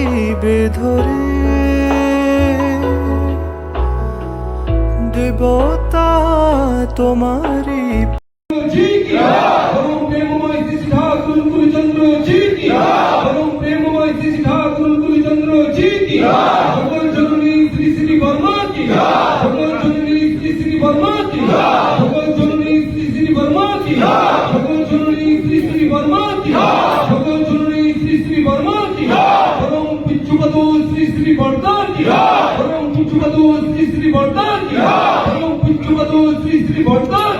রাখিবে ধরে দেবতা তোমারি ভগবান শ্রী শ্রী বর্মা কি? ভগবান শ্রী শ্রী বর্মা কি? চুচুবাদু শ্রী শ্রী বর্ধন ওরম চুচুবাদু শ্রী শ্রী বর্ধন ওরম চুচুবাদু শ্রী শ্রী বর্ধন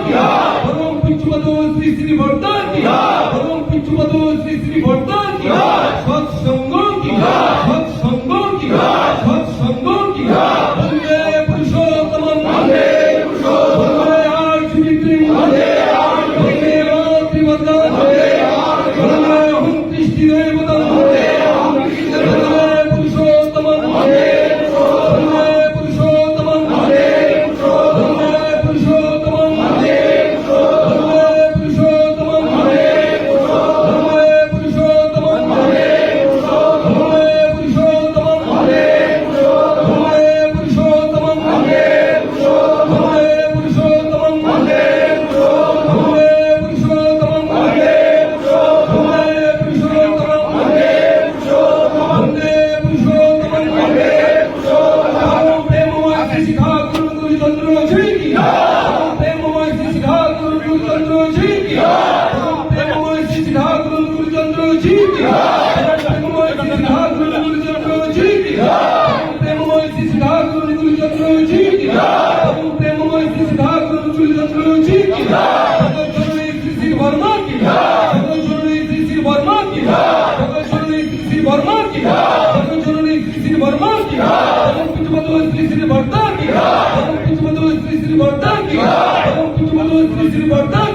श्री श्री श्री श्री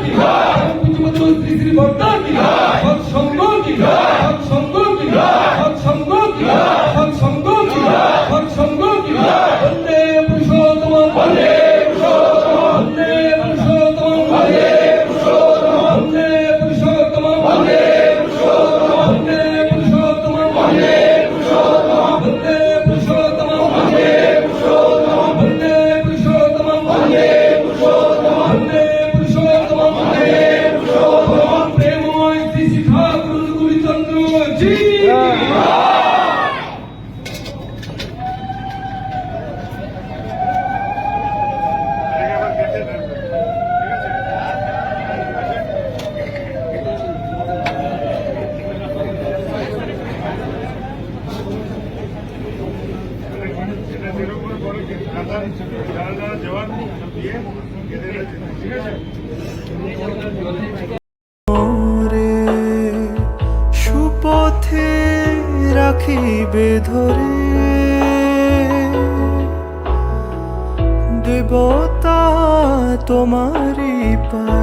যারা যারা জওয়ান দিয়ে ঠিক আছে রাখিবে ধরে দেবতা তোমারই পা